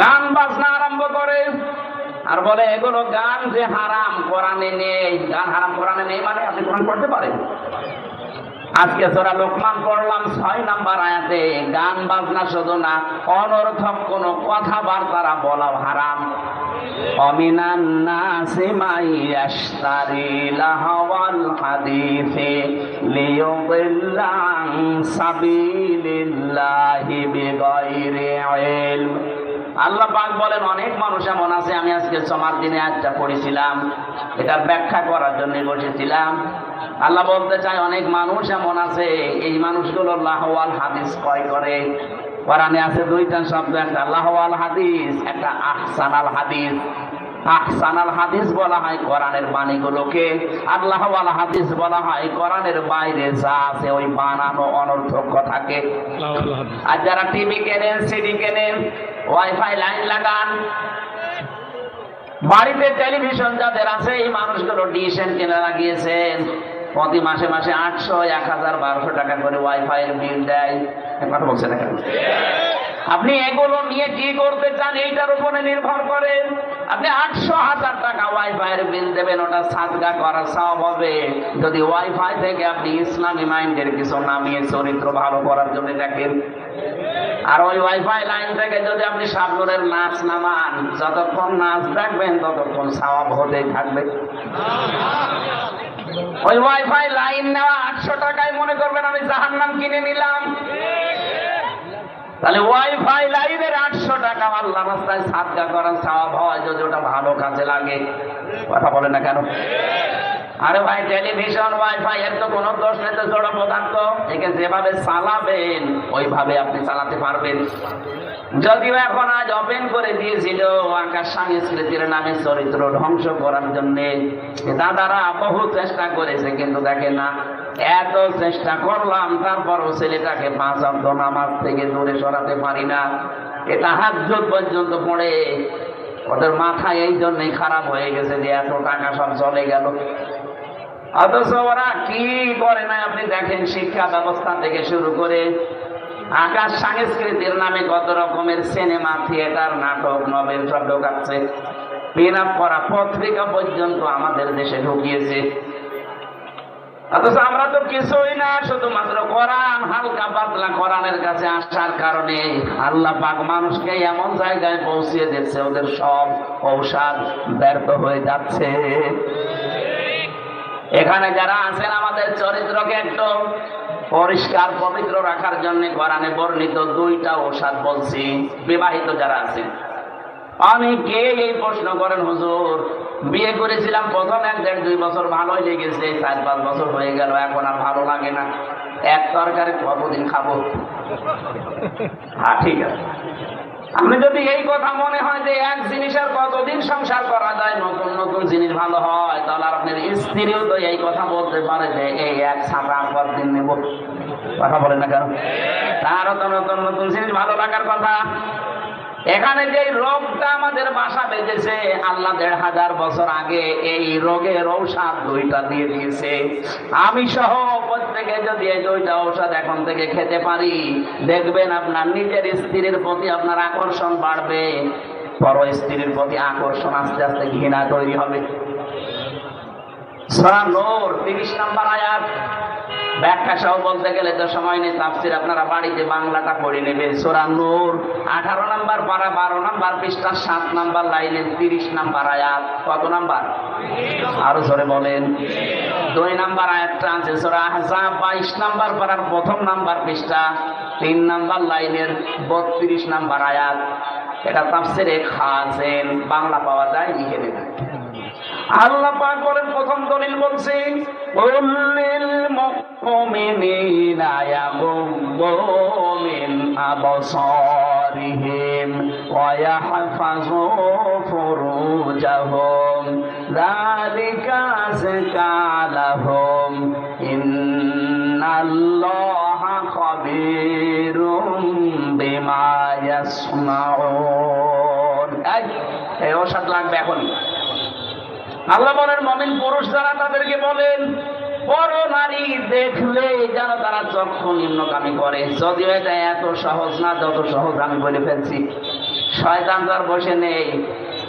গান বাজনা আরম্ভ করে। আর বলে, এগুলো গান যে হারাম, কোরআনে নেই। গান হারাম, কোরআনে নেই মানে আপনি কোরআন পড়তে পারেন। আজকে তোরা লোকমান পড়লাম ছয় নাম্বার আয়াতে, গান বাজনা শুধু না, অনর্থক কোন কথাবার্তারা বলা হারাম। অমিনান নাসি মাই ইয়াশতারি লাহাওয়াল হাদিসে লিয়ুদিল্লা সাবিলিল্লাহি ইলম আল্লাহ পাক বলেন, অনেক মানুষ এমন আছে, আমি আজকে চমার দিনে আজটা পড়েছিলাম এটার ব্যাখ্যা করার জন্য বসেছিলাম। আল্লাহ বলতে চাই অনেক মানুষ এমন আছে, এই মানুষগুলো লাহওয়াল হাদিস ক্রয় করে। কোরআনে আছে দুইটা শব্দ, একটা লাহওয়াল হাদিস, একটা আহসানাল হাদিস। আহসানাল হাদিস বলা হয়, কোরআনের বাণীগুলোকে। আল্লাহ হাদিস বলা হয়, কোরআনের বাইরে যা আছে ওই বানানো অনর্থক কথাকে। আর যারা টিভি কেনেন, সিডি কেনেন, ওয়াইফাই লাইন লাগান, বাড়িতে টেলিভিশন যাদের আছে, এই মানুষগুলো ডিসেন কিনে লাগিয়েছেন। প্রতি মাসে মাসে আটশো, এক হাজার, বারোশো টাকা করে ওয়াইফাই এর বিল দেয়। কথা বলছে না আপনি এগুলো নিয়ে কি করতে চান, এইটার উপরে নির্ভর করে আপনি আটশো হাজার টাকা ওয়াইফাই এর বিল দেবেন, ওটা সাজগা করা সব হবে। যদি ওয়াইফাই থেকে আপনি ইসলামী মাইন্ডের কিছু নামিয়ে চরিত্র ভালো করার জন্য দেখেন। আর ওই ওয়াইফাই লাইন থেকে যদি আপনি সাবনুরের নাচ নামান, যতক্ষণ নাচ দেখবেন, ততক্ষণ সাওয়াব হতেই থাকবে। ওই ওয়াইফাই লাইন নেওয়া আটশো টাকায় মনে করবেন, আমি জাহান্নাম কিনে নিলাম। তাহলে ওয়াইফাই লাইনের আটশো টাকা আল্লাহ রাস্তায় সাদগা করার সাওয়াব হয় যদি ওটা ভালো কাজে লাগে। কথা বলে না কেন? আরে ভাই, টেলিভিশন, ওয়াইফাই এর তো কোনো দোষ নেই তো জড় পদার্থ। একে যেভাবে চালাবেন, ওইভাবে আপনি চালাতে পারবেন। যদিও এখন আজ ওপেন করে দিয়েছিল আকাশ সংস্কৃতির নামে চরিত্র ধ্বংস করার জন্য। দাদারা বহু চেষ্টা করেছে, কিন্তু দেখে না এত চেষ্টা করলাম, তারপরও ছেলেটাকে পাঁচ অব্দ নামাজ থেকে দূরে সরাতে পারি না। এটা হাত পর্যন্ত পড়ে। ওদের মাথায় এই জন্যই খারাপ হয়ে গেছে যে এত টাকা সব চলে গেল। অথচ ওরা কি করে না আপনি দেখেন, শিক্ষা ব্যবস্থা থেকে শুরু করে আকাশ সংস্কৃতির নামে কত রকমের সিনেমা, থিয়েটার, নাটক, নভেল সব ঢোকাচ্ছে। পিন আপ করা পত্রিকা পর্যন্ত আমাদের দেশে ঢুকিয়েছে। অথচ আমরা তো কিছুই না, শুধুমাত্র কোরআন, হালকা পাতলা কোরআনের কাছে আসার কারণে আল্লাহ পাক মানুষকে এমন জায়গায় পৌঁছিয়ে দিচ্ছে ওদের সব ঔষধ ব্যর্থ হয়ে যাচ্ছে। এখানে যারা আছেন, আমাদের চরিত্রকে একটু পরিষ্কার, পবিত্র রাখার জন্য কোরআনে বর্ণিত দুইটা ঔষধ বলছি, বিবাহিত যারা আছেন। অনেকে এই প্রশ্ন করেন, হুজুর, বিয়ে করেছিলাম প্রথম এক দেড় দুই বছর, ভালোই লেগেছে, চার পাঁচ বছর হয়ে গেল, এখন আর ভালো লাগে না। এক তরকারি কতদিন খাব? হ্যাঁ ঠিক আছে। আমি যদি এই কথা মনে হয় যে এক জিনিসের কতদিন সংসার করা যায়, নতুন নতুন জিনিস ভালো হয়, তাহলে আপনার স্ত্রীও তো এই কথা বলতে পারে যে, এই এক ছাপা আর দিন নেব? কথা বলেন না কেন? তারও তো নতুন নতুন জিনিস ভালো লাগার কথা। এখানে যে রোগটা আমাদের বাসা বেঁধেছে, আল্লাহ দেড় হাজার বছর আগে এই রোগের ঔষধ দুইটা দিয়ে দিয়েছে। আমি সহ প্রত্যেকে যদি এই দুইটা ঔষধ এখন থেকে খেতে পারি, দেখবেন আপনার নিজের স্ত্রীর প্রতি আপনার আকর্ষণ বাড়বে, পর স্ত্রীর প্রতি আকর্ষণ আস্তে আস্তে ঘৃণা তৈরি হবে। সরা নূর, তিরিশ নাম্বার আয়াত। ব্যাখ্যা সহ বলতে গেলে তো সময় নেই, তাফসির আপনারা বাড়িতে বাংলাটা পড়ে নেবেন। সোরা নূর, আঠারো নাম্বার পারা, বারো নাম্বার পৃষ্ঠা, সাত নাম্বার লাইনে, তিরিশ নাম্বার আয়াত। কত নাম্বার? আরও জোরে বলেন। দুই নাম্বার আয়াতটা আছে, সোরা আহজাব, বাইশ নাম্বার পাড়ার প্রথম নাম্বার পৃষ্ঠা, তিন নাম্বার লাইনের বত্রিশ নাম্বার আয়াত। এটা তাফসিরে খাসেন বাংলা পাওয়া যায়, লিখে নেবেন। আল্লাহ পাক বলেন, প্রথম দলিল বলছে উল্লিল মুমিনিনা মিন আবসারিহিম ওয়া ইয়াহফাযু ফুরুজাহুম। যালিকা ইন্নাল্লাহা খাবীরুম বিমা এই লাগবে এখনই। আল্লাহ বলেন, মমিন পুরুষ যারা তাদেরকে বলেন, বড় নারী দেখলে যেন তারা চক্ষু নিম্নগামী করে। যদিও এটা এত সহজ না, যত সহজ আমি বলে ফেলছি। শয়তান তার বসে নেই।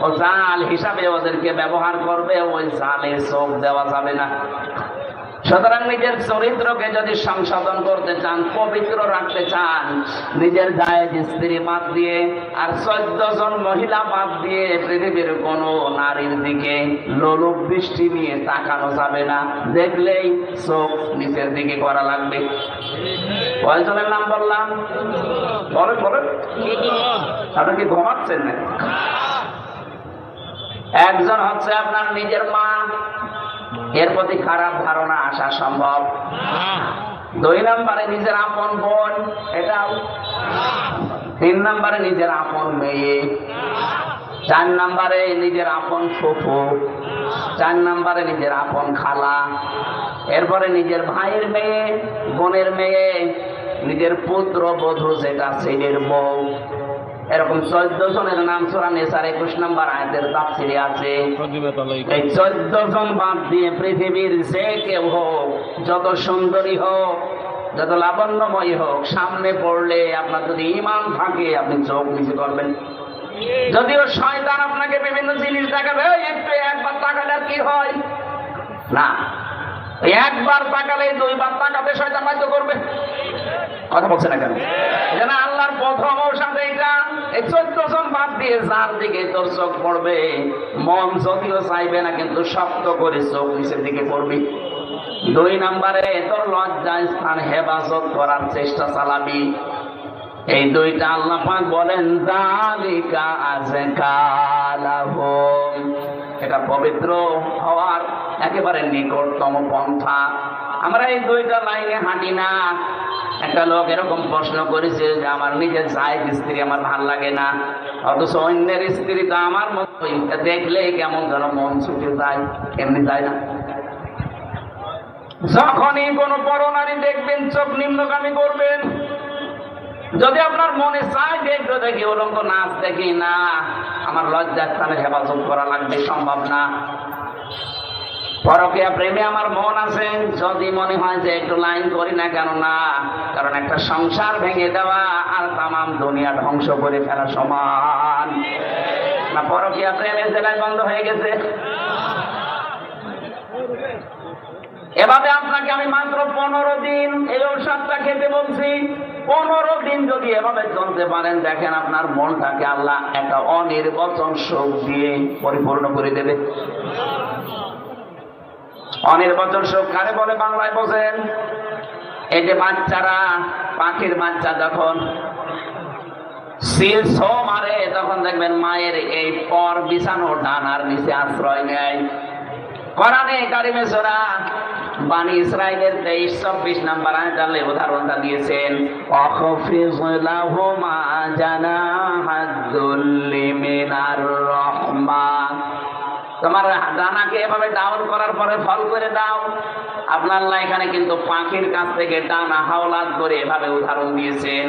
ও জাল হিসাবে ওদেরকে ব্যবহার করবে, ওই জালে চোখ দেওয়া যাবে না। সুতরাং নিজের চরিত্রকে যদি সংশোধন করতে চান, পবিত্র রাখতে চান, নিজের জায়েজ স্ত্রী বাদ দিয়ে আর চোদ্দ জন মহিলা বাদ দিয়ে পৃথিবীর কোন নারীর দিকে লোলুপ দৃষ্টি নিয়ে তাকানো যাবে না। দেখলেই চোখ নিচের দিকে করা লাগবে। কয়জনের নাম বললাম। বলেন বলেন। আপনি কি ঘুমাচ্ছেন না একজন হচ্ছে আপনার নিজের মা এর প্রতি খারাপ ধারণা আসা সম্ভব। দুই নম্বরে নিজের আপন বোন এটাও তিন নম্বরে নিজের আপন মেয়ে। চার নম্বরে নিজের আপন ফুফু। চার নম্বরে নিজের আপন খালা। এরপরে নিজের ভাইয়ের মেয়ে, বোনের মেয়ে, নিজের পুত্র, বধূ, যেটা ছেলের বউ। এরকম চোদ্দ জনের নাম সোরা নেসার একুশ নম্বর আয়তের তাফসিরে আছে। এই চোদ্দ জন বাদ দিয়ে পৃথিবীর যে কেউ হোক যত সুন্দরী হোক যত লাবণ্যময় হোক সামনে পড়লে আপনার যদি ইমান থাকে আপনি চোখ নিচে করবেন। যদিও শয়তান আপনাকে বিভিন্ন জিনিস দেখাবে একটু একবার তাকালে কি হয়? না। একবার তাকালে দুইবার তাকাতে শয়তান বাধ্য করবে। কথা বলছে না কেন? যেন এই চোদ্দ জন বাদ দিয়ে যার দিকে তোর চোখ পড়বে, মন যদিও চাইবে না, কিন্তু শক্ত করে চোখ নিচের দিকে পড়বি। দুই নম্বরে, তোর লজ্জায় স্থান হেফাজত করার চেষ্টা চালাবি। এই দুইটা আল্লাহ পাক বলেন জালিকা আজকালাহুম। এটা পবিত্র হওয়ার একেবারে নিকটতম পন্থা। আমরা এই দুইটা লাইনে হাঁটি না। একটা লোক এরকম প্রশ্ন করেছে যে আমার নিজের জায়েজ স্ত্রী আমার ভালো লাগে না, অথচ অন্যের স্ত্রী তো আমার মতোই। দেখলে কেমন যেন মন ছুটে যায় এমনি যায় না? যখনই কোনো বড় নারী দেখবেন, চোখ নিম্নগামী করবেন, যদি আপনার মনে চায়, দেখবে, দেখি উলঙ্গ নাচ দেখি না। আমার লজ্জার স্থানে হেফাজত করা লাগবে, সম্ভব না। পরকিয়া প্রেমে আমার মন আছে। যদি মনে হয় যে একটু লাইন করি না কেন না, কারণ একটা সংসার ভেঙে দেওয়া আর তামাম দুনিয়া ধ্বংস করে ফেলা সমান। না, পরকিয়া প্রেমের জেলায় বন্ধ হয়ে গেছে। এভাবে আপনাকে আমি মাত্র পনেরো দিন এই ঔষধটা খেতে বলছি। পনেরো দিন যদি এভাবে চলতে পারেন, দেখেন আপনার মনটাকে আল্লাহ একটা অনির্বচন শোক দিয়ে পরিপূর্ণ করে দেবে। অনির্বচন কারে বলে বাংলায় বোঝেন, এই যে বাচ্চারা, পাখির বাচ্চা যখন সিল ছো মারে, তখন দেখবেন মায়ের এই পর বিছানো ডানার নিচে আশ্রয় নেয়। উদাহরণটা দিয়েছেন তোমার ডানাকে এভাবে ডাউন করার পরে ফল করে দাও। আপনার এখানে কিন্তু পাখির কাছ থেকে ডানা হাওলাত করে এভাবে উদাহরণ দিয়েছেন।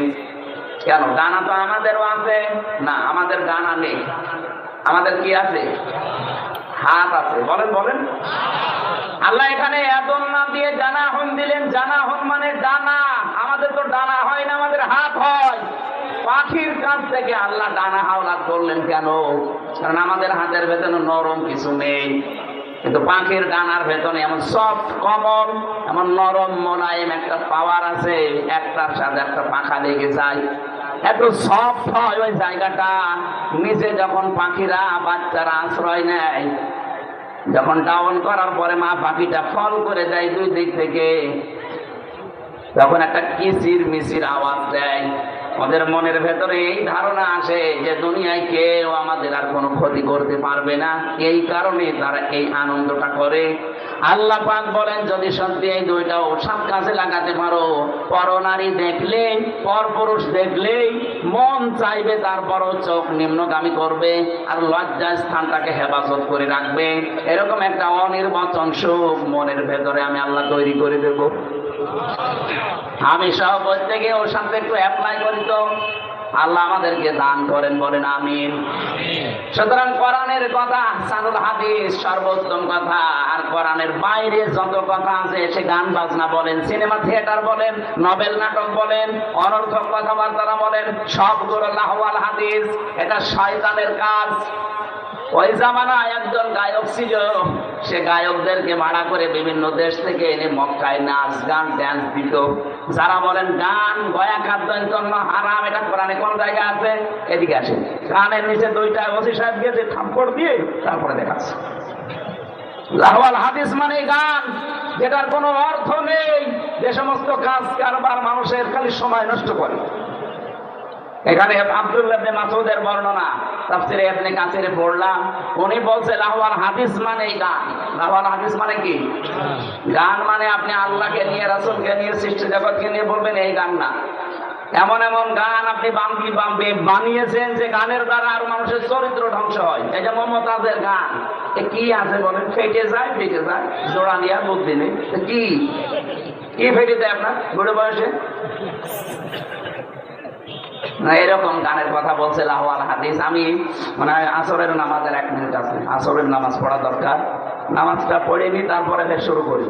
কেন? ডানা তো আমাদেরও আছে। না, আমাদের ডানা নেই। আমাদের কি আছে? হাত আছে। বলেন বলেন। আল্লাহ এখানে এত নাম দিয়ে জানা হন দিলেন। জানা হন মানে ডানা। আমাদের তো ডানা হয় না, আমাদের হাত হয়। পাখির কাছ থেকে আল্লাহ ডানা হাওলাত করলেন কেন? কারণ আমাদের হাতের ভেতরে নরম কিছু নেই। কিন্তু পাখির ডানার ভেতরে এমন সফট কমল এমন নরম মোলায়েম একটা পাওয়ার আছে, একটার সাথে একটা পাখা লেগে যায়। এত সফট হয় ওই জায়গাটা। নিচে যখন পাখিরা, বাচ্চারা আশ্রয় নেয়, যখন ডাউন করার পরে মা পাখিটা ফল করে দেয় দুই দিক থেকে, তখন একটা কিচির মিচির আওয়াজ দেয়। ওদের মনের ভেতরে এই ধারণা আসে যে দুনিয়ায় কেউ আমাদের আর কোনো ক্ষতি করতে পারবে না। এই কারণে তারা এই আনন্দটা করে। আল্লাহ পাক বলেন, যদি সত্যি এই দুইটা ওষাদ কাছে লাগাতে পারো, পরনারী দেখলেই, পরপুরুষ দেখলেই মন চাইবে, তারপরও চোখ নিম্নগামী করবে আর লজ্জা স্থানটাকে হেফাজত করে রাখবে। এরকম একটা অনির্বাচন সুখ মনের ভেতরে আমি আল্লাহ তৈরি করে দেবো। আমি সহ প্রত্যেকে ওর সাথে একটু অ্যাপ্লাই করি তো। আল্লাহ আমাদেরকে দান করেন, বলেন আমিন। সুতরাং কোরআনের কথা সানুল হাদিস, সর্বোত্তম কথা, আর কোরআনের বাইরে যত কথা আছে, সে গান বাজনা বলেন, সিনেমা থিয়েটার বলেন, নভেল নাটক বলেন, অনর্থক কথাবার্তা বলেন, সবগুলো লাহওয়াল হাদিস, এটা শয়তানের কাজ। ওই জামানায় একজন গায়ক ছিল, সে গায়কদেরকে ভাড়া করে বিভিন্ন দেশ থেকে এনে মক্কায় নাচ গান ড্যান্স দিত। যারা বলেন, গান, গয়া, খাদ্য হারাম, এটা কোরআনে কোন জায়গা আছে? এদিকে আসে গানের নিচে দুইটা ওসি সাহেব গিয়েছে থাপ্পড় দিয়ে তারপরে দেখাচ্ছে। লাহওয়াল হাদিস মানে গান, যেটার কোনো অর্থ নেই। যে সমস্ত কাজ কারবার মানুষের খালি সময় নষ্ট করে। এখানে আব্দুল্লাহ ইবনে মাসউদের বর্ণনা। তাফসিরে ইবনে কাসিরে পড়লাম। উনি বলছে, লাহওয়াল হাদিস মানে গান। লাহওয়াল হাদিস মানে কি? গান মানে আপনি আল্লাহকে নিয়ে, রাসূলকে নিয়ে, সৃষ্টি জগৎকে নিয়ে বলবেন, এই গান না। এমন এমন গান আপনি বাম্পি বাম্পি বানিয়েছেন যে গানের দ্বারা আর মানুষের চরিত্র ধ্বংস হয়। যে মমতাজের গান। কি আছে বলেন? ফেটে যায় ফেটে যায়। জোড়া নিয়ে বুদ্ধি নেই। কি? কি ফেটে দেয় আপনার? বুড়ো বয়সে? এরকম গানের কথা বলছে লাহওয়াল হাদিস। আমি মানে আসরের নামাজের এক মিনিট আছে। আসরের নামাজ পড়া দরকার। নামাজটা পড়ে নি, তারপরে ফের শুরু করি!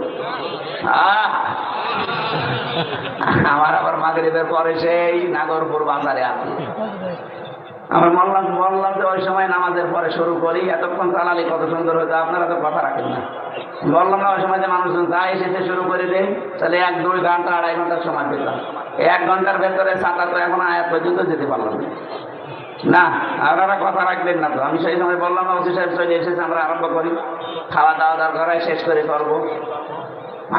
আমার আবার মাগরিবের পরে সেই নাগরপুর বাজারে আছে আমার মল্লাম বললাম ওই সময় নামাজের পরে শুরু করি, এতক্ষণ চালালে কত সুন্দর হতো আপনারা তো কথা রাখেন না। বললাম না, ওই সময় যে মানুষজন যা এসেছে শুরু করে দেয় তাহলে এক, দুই ঘণ্টা, আড়াই ঘণ্টার সময় পেতাম। এক ঘণ্টার ভেতরে সাঁতার তো এখন আয়াত পর্যন্ত যেতে পারলাম না। আপনারা কথা রাখবেন না তো। আমি সেই সময় বললাম না, ওসি সাহেব চলে এসেছে, আমরা আরম্ভ করি। খাওয়া দাওয়া দাওয়া ঘরে শেষ করে করব।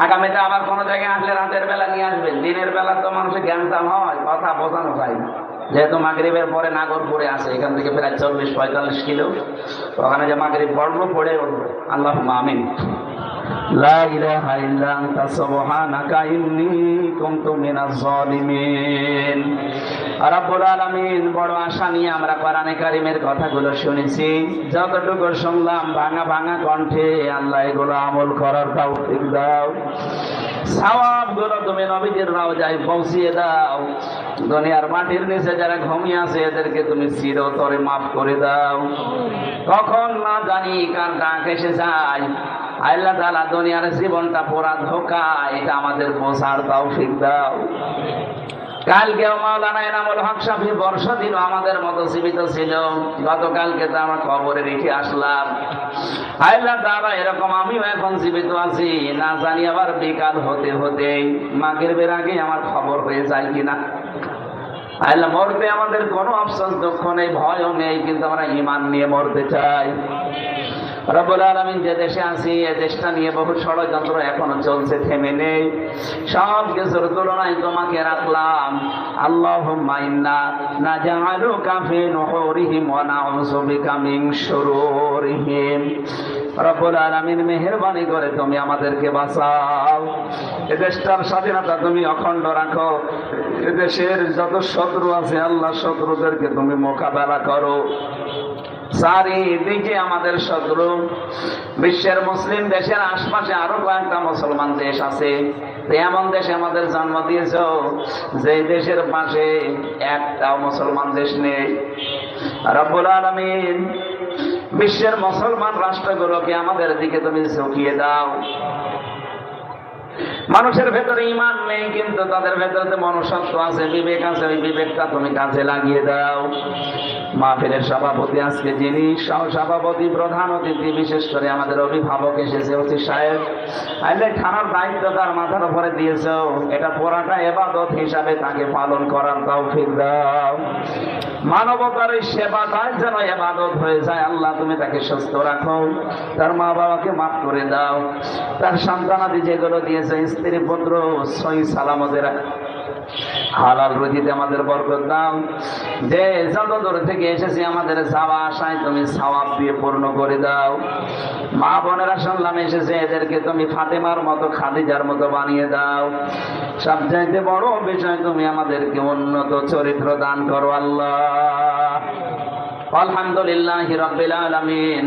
আগামীতে আবার কোনো জায়গায় আসলে রাতের বেলা নিয়ে আসবেন। দিনের বেলা তো মানুষের জ্ঞানতাম হয়, কথা বোঝানো যায় না। যেহেতু মাগরীবের পরে নাগর নাগরপুরে আছে, এখান থেকে প্রায় চল্লিশ, পঁয়তাল্লিশ কিলো। ওখানে যে মাগরীব পড়ল পড়ে উঠবো। আল্লাহ মামিন লা ইলাহা ইল্লা আনতা, সুবহানাকা ইন্নী কুনতু মিনাজ জালিমিন রাব্বুল আলামিন, বড় আশা নিয়ে আমরা কারিমের কথাগুলো শুনেছি। যতটুকু শুনলাম, ভাঙা ভাঙা কণ্ঠে আল্লাহ এগুলো আমল করার তৌফিক দাও। তুমি নবীজির পৌঁছিয়ে দাও। দুনিয়ার মাটির নিচে যারা ঘুমিয়ে আছে, এদেরকে তুমি চিরতরে মাফ করে দাও। কখন না জানি কার ডাক এসে যায়। আল্লাহ তালা দুনিয়ার জীবনটা পোড়া ধোকা, এটা আমাদের বোঝার তৌফিক দাও। কালকেও মাওলানা এনামুল হক সাফি বর্ষ দিন আমাদের মতো জীবিত ছিল, গতকালকে তো আমরা খবরে রেখে আসলাম। আল্লাহ, দাদা, এরকম আমিও এখন জীবিত আছি, না জানি আবার বিকাল হতে হতে মাগের বের আগে আমার খবর হয়ে যায় কিনা। আল্লাহ, মরতে আমাদের কোনো অপশন দুঃখ নেই, ভয়ও নেই, কিন্তু আমরা ইমান নিয়ে মরতে চাই। যে দেশে আছি, এ দেশটা নিয়ে বহু ষড়যন্ত্র এখনও চলছে, থেমে নেই। তুলনায় তোমাকে রাখলাম। আল্লাহ না মেহেরবানি করে তুমি আমাদেরকে বাঁচাও। এ দেশটার স্বাধীনতা তুমি অখণ্ড রাখো। এ দেশের যত শত্রু আছে আল্লাহ শত্রুদেরকে তুমি মোকাবেলা করো। চারিদিকে আমাদের শত্রু। বিশ্বের মুসলিম দেশের আশপাশে আরও কয়েকটা মুসলমান দেশ আছে। এমন দেশে আমাদের জন্ম দিয়েছ যে দেশের পাশে একটাও মুসলমান দেশ নেই। রব্বুল আলমিন, বিশ্বের মুসলমান রাষ্ট্রগুলোকে আমাদের দিকে তুমি ঝুঁকিয়ে দাও। মানুষের ভেতরে ইমান নেই, কিন্তু তাদের ভেতরে মনুষ্যত্ব আছে, বিবেক আছে, ওই বিবেকটা তুমি কাজে লাগিয়ে দাও। মাহফিলের সভাপতি আজকে যিনি সভাপতি, প্রধান অতিথি, বিশেষ করে আমাদের অভিভাবক এসেছে অতি সাহেব। আইলে খানার দায়িত্ব তার মাথার উপরে দিয়েছ। এটা পুরাটা এবাদত হিসাবে তাকে পালন করার তৌফিক দাও। মানবতার এই সেবাটাই যেন এবাদত হয়ে যায়। আল্লাহ তুমি তাকে সুস্থ রাখো। তার মা বাবাকে মাফ করে দাও। তার সন্তানাদি যেগুলো দিয়েছে, স্ত্রী, পুত্র সই সালামতের হালাল রুজিতে আমাদের বরকত দাও। যে থেকে এসেছে আমাদের আশায় তুমি সওয়াব দিয়ে পূর্ণ করে দাও। মা বোনেরা শুনলাম এসেছে, এদেরকে তুমি ফাতেমার মতো, খাদিজার মতো বানিয়ে দাও। সবচাইতে বড় বিষয় তুমি আমাদেরকে উন্নত চরিত্র দান করো আল্লাহ। আলহামদুলিল্লাহ রবিল আলমিন।